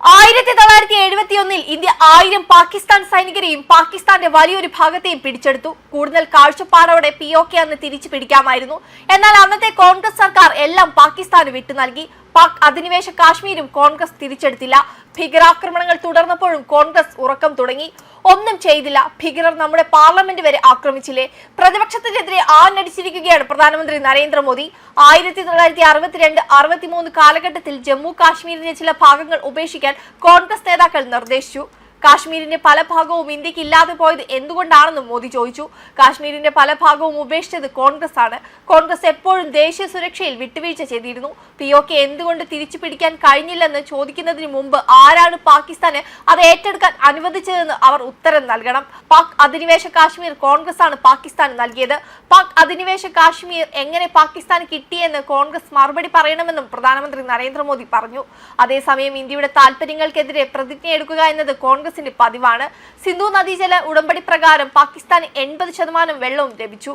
ആയിരത്തി തൊള്ളായിരത്തി എഴുപത്തി ഒന്നിൽ ഇന്ത്യ ആയിരം പാകിസ്ഥാൻ സൈനികരെയും പാകിസ്ഥാന്റെ വലിയൊരു ഭാഗത്തെയും പിടിച്ചെടുത്തു. കൂടുതൽ കാഴ്ചപ്പാടോടെ പി ഒ കെ അന്ന് തിരിച്ചു പിടിക്കാമായിരുന്നു. എന്നാൽ അന്നത്തെ കോൺഗ്രസ് സർക്കാർ എല്ലാം പാകിസ്ഥാന് വിട്ടു നൽകി. പാക് അധിനിവേശ കാശ്മീരും കോൺഗ്രസ് തിരിച്ചെടുത്തില്ല. ഭീകരാക്രമണങ്ങൾ തുടർന്നപ്പോഴും കോൺഗ്രസ് ഉറക്കം തുടങ്ങി. ഒന്നും ചെയ്തില്ല. ഭീകരർ നമ്മുടെ പാർലമെന്റ് വരെ ആക്രമിച്ചില്ലേ? പ്രതിപക്ഷത്തിനെതിരെ ആഞ്ഞടിച്ചിരിക്കുകയാണ് പ്രധാനമന്ത്രി നരേന്ദ്രമോദി. ആയിരത്തി തൊള്ളായിരത്തി അറുപത്തിരണ്ട് അറുപത്തിമൂന്ന് കാലഘട്ടത്തിൽ ജമ്മു കാശ്മീരിന്റെ ചില ഭാഗങ്ങൾ ഉപേക്ഷിക്കാൻ കോൺഗ്രസ് നേതാക്കൾ നിർദ്ദേശിച്ചു. കാശ്മീരിന്റെ പല ഭാഗവും ഇന്ത്യയ്ക്ക് ഇല്ലാതെ പോയത് എന്തുകൊണ്ടാണെന്നും മോദി ചോദിച്ചു. കാശ്മീരിന്റെ പല ഭാഗവും ഉപേക്ഷിച്ചത് കോൺഗ്രസ് ആണ് കോൺഗ്രസ് എപ്പോഴും ദേശീയ സുരക്ഷയിൽ വിട്ടുവീഴ്ച ചെയ്തിരുന്നു. പി ഒ കെ എന്തുകൊണ്ട് തിരിച്ചു പിടിക്കാൻ കഴിഞ്ഞില്ലെന്ന് ചോദിക്കുന്നതിന് മുമ്പ് ആരാണ് പാകിസ്ഥാന് അത് ഏറ്റെടുക്കാൻ അനുവദിച്ചതെന്ന് അവർ ഉത്തരം നൽകണം. പാക് അധിനിവേശ കാശ്മീർ കോൺഗ്രസ് ആണ് പാകിസ്ഥാന് നൽകിയത്. പാക് അധിനിവേശ കാശ്മീർ എങ്ങനെ പാകിസ്ഥാന് കിട്ടിയെന്ന് കോൺഗ്രസ് മറുപടി പറയണമെന്നും പ്രധാനമന്ത്രി നരേന്ദ്രമോദി പറഞ്ഞു. അതേസമയം ഇന്ത്യയുടെ താൽപര്യങ്ങൾക്കെതിരെ പ്രതിജ്ഞ എടുക്കുക എന്നത് കോൺഗ്രസിന്റെ പതിവാണ്. സിന്ധു നദീജല ഉടമ്പടി പ്രകാരം പാകിസ്ഥാന് എൺപത് ശതമാനം വെള്ളവും ലഭിച്ചു.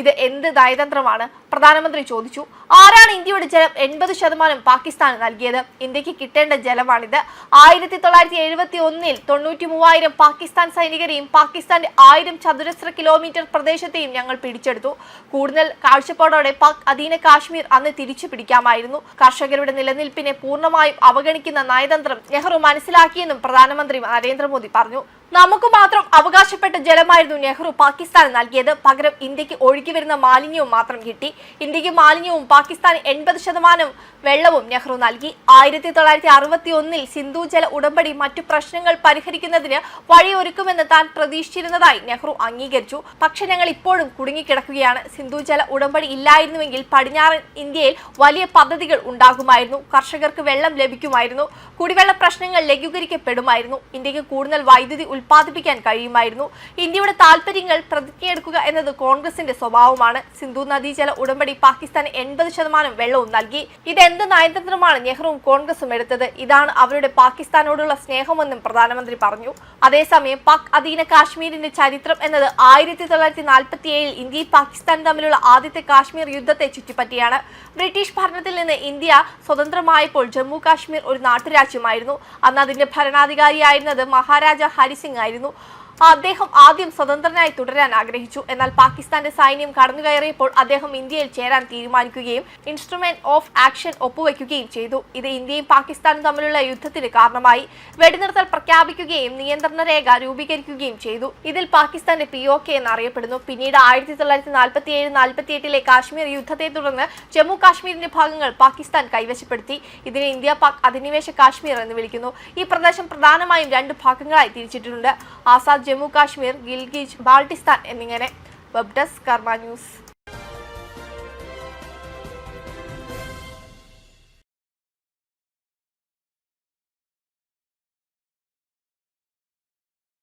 ഇത് എന്ത് നയതന്ത്രമാണ്? പ്രധാനമന്ത്രി ചോദിച്ചു. ആരാണ് ഇന്ത്യയുടെ ജലം എൺപത് ശതമാനം പാകിസ്ഥാന് നൽകിയത്? ഇന്ത്യയ്ക്ക് കിട്ടേണ്ട ജലമാണിത്. ആയിരത്തി തൊള്ളായിരത്തി എഴുപത്തി ഒന്നിൽ തൊണ്ണൂറ്റി മൂവായിരം പാകിസ്ഥാൻ സൈനികരെയും പാകിസ്ഥാന്റെ ആയിരം ചതുരശ്ര കിലോമീറ്റർ പ്രദേശത്തെയും ഞങ്ങൾ പിടിച്ചെടുത്തു. കൂടുതൽ കാഴ്ചപ്പാടോടെ പാക് അധീന കാശ്മീർ അന്ന് തിരിച്ചു പിടിക്കാമായിരുന്നു കർഷകരുടെ നിലനിൽപ്പിനെ പൂർണമായും അവഗണിക്കുന്ന നയതന്ത്രം നെഹ്റു മനസ്സിലാക്കിയെന്നും പ്രധാനമന്ത്രി നരേന്ദ്രമോദി പറഞ്ഞു. നമുക്ക് മാത്രം അവകാശപ്പെട്ട ജലമായിരുന്നു നെഹ്റു പാകിസ്ഥാന് നൽകിയത്. പകരം ഇന്ത്യയ്ക്ക് ഒഴുകി വരുന്ന മാലിന്യവും മാത്രം കിട്ടി. ഇന്ത്യയ്ക്ക് മാലിന്യവും പാകിസ്ഥാന് എൺപത് ശതമാനം വെള്ളവും നെഹ്റു നൽകി. ആയിരത്തി തൊള്ളായിരത്തി അറുപത്തി ഒന്നിൽ സിന്ധു ജല ഉടമ്പടി മറ്റു പ്രശ്നങ്ങൾ പരിഹരിക്കുന്നതിന് വഴിയൊരുക്കുമെന്ന് താൻ പ്രതീക്ഷിച്ചിരുന്നതായി നെഹ്റു അംഗീകരിച്ചു. പക്ഷെ ഞങ്ങൾ ഇപ്പോഴും കുടുങ്ങിക്കിടക്കുകയാണ്. സിന്ധു ജല ഉടമ്പടി ഇല്ലായിരുന്നുവെങ്കിൽ പടിഞ്ഞാറൻ ഇന്ത്യയിൽ വലിയ പദ്ധതികൾ ഉണ്ടാകുമായിരുന്നു. കർഷകർക്ക് വെള്ളം ലഭിക്കുമായിരുന്നു. കുടിവെള്ള പ്രശ്നങ്ങൾ ലഘൂകരിക്കപ്പെടുമായിരുന്നു. ഇന്ത്യയ്ക്ക് കൂടുതൽ വൈദ്യുതി ഉൽപ്പാദിപ്പിക്കാൻ കഴിയുമായിരുന്നു. ഇന്ത്യയുടെ താൽപര്യങ്ങൾ പ്രതിജ്ഞയെടുക്കുക എന്നത് കോൺഗ്രസിന്റെ സ്വഭാവമാണ്. സിന്ധു നദീജല ഉടമ്പടി പാകിസ്ഥാൻ എൺപത് ശതമാനം വെള്ളവും നൽകി. ഇതെന്ത് നയതന്ത്രമാണ് നെഹ്റുവും കോൺഗ്രസും എടുത്തത്? ഇതാണ് അവരുടെ പാകിസ്ഥാനോടുള്ള സ്നേഹമെന്നും പ്രധാനമന്ത്രി പറഞ്ഞു. അതേസമയം പാക് അധീന കാശ്മീരിന്റെ ചരിത്രം എന്നത് ആയിരത്തി തൊള്ളായിരത്തി നാൽപ്പത്തി ഏഴിൽ ഇന്ത്യയും പാകിസ്ഥാനും തമ്മിലുള്ള ആദ്യത്തെ കാശ്മീർ യുദ്ധത്തെ ചുറ്റിപ്പറ്റിയാണ്. ബ്രിട്ടീഷ് ഭരണത്തിൽ നിന്ന് ഇന്ത്യ സ്വതന്ത്രമായപ്പോൾ ജമ്മു കാശ്മീർ ഒരു നാട്ടുരാജ്യമായിരുന്നു. അന്ന് അതിന്റെ ഭരണാധികാരിയായിരുന്നത് മഹാരാജ ഹരിസിംഗ് ആയിരുന്നു. അദ്ദേഹം ആദ്യം സ്വതന്ത്രനായി തുടരാൻ ആഗ്രഹിച്ചു. എന്നാൽ പാകിസ്ഥാന്റെ സൈന്യം കടന്നുകയറിയപ്പോൾ അദ്ദേഹം ഇന്ത്യയിൽ ചേരാൻ തീരുമാനിക്കുകയും ഇൻസ്ട്രുമെന്റ് ഓഫ് ആക്ഷൻ ഒപ്പുവെക്കുകയും ചെയ്തു. ഇത് ഇന്ത്യയും പാകിസ്ഥാനും തമ്മിലുള്ള യുദ്ധത്തിന് കാരണമായി. വെടിനിർത്തൽ പ്രഖ്യാപിക്കുകയും നിയന്ത്രണ രേഖ രൂപീകരിക്കുകയും ചെയ്തു. ഇതിൽ പാകിസ്ഥാന്റെ പി ഒ കെ എന്നറിയപ്പെടുന്നു. പിന്നീട് ആയിരത്തി തൊള്ളായിരത്തി നാൽപ്പത്തി ഏഴ് നാൽപ്പത്തി എട്ടിലെ കാശ്മീർ യുദ്ധത്തെ തുടർന്ന് ജമ്മു കാശ്മീരിന്റെ ഭാഗങ്ങൾ പാകിസ്ഥാൻ കൈവശപ്പെടുത്തി. ഇതിനെ ഇന്ത്യ പാക് അധിനിവേശ കാശ്മീർ എന്ന് വിളിക്കുന്നു. ഈ പ്രദേശം പ്രധാനമായും രണ്ട് ഭാഗങ്ങളായി തിരിച്ചിട്ടുണ്ട്. ആസാദ് ജമ്മു കാശ്മീർ ഗിൽഗിജ് ബാൾട്ടിസ്ഥാൻ എന്നിങ്ങനെ. Web desk Karma news.